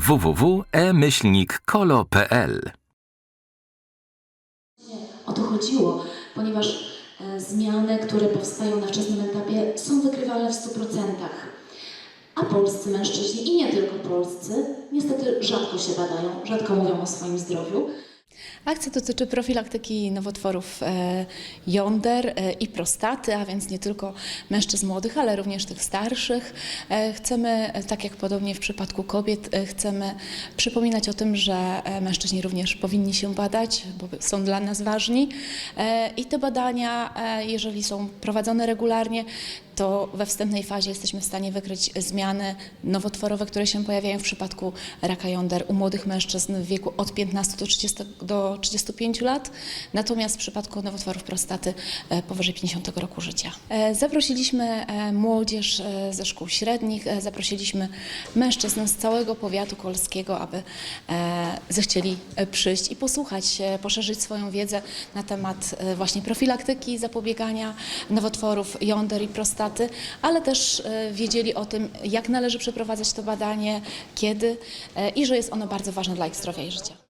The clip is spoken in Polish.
www.e-kolo.pl O to chodziło, ponieważ e, zmiany, które powstają na wczesnym etapie, są wykrywalne w 100%. A polscy mężczyźni, i nie tylko polscy, niestety rzadko się badają, rzadko mówią o swoim zdrowiu. Akcja dotyczy profilaktyki nowotworów e, jąder e, i prostaty, a więc nie tylko mężczyzn młodych, ale również tych starszych. E, Chcemy, tak jak podobnie w przypadku kobiet, chcemy przypominać o tym, że mężczyźni również powinni się badać, bo są dla nas ważni. I te badania, jeżeli są prowadzone regularnie, to we wstępnej fazie jesteśmy w stanie wykryć zmiany nowotworowe, które się pojawiają w przypadku raka jąder u młodych mężczyzn w wieku od 15 do, 30, do 35 lat, natomiast w przypadku nowotworów prostaty e, powyżej 50 roku życia. E, Zaprosiliśmy e, młodzież ze szkół średnich, zaprosiliśmy mężczyzn z całego powiatu kolskiego, aby zechcieli przyjść i posłuchać, poszerzyć swoją wiedzę na temat właśnie profilaktyki, zapobiegania nowotworów jąder i prostaty, ale też e, wiedzieli o tym, jak należy przeprowadzać to badanie, kiedy e, i że jest ono bardzo ważne dla ich zdrowia i życia.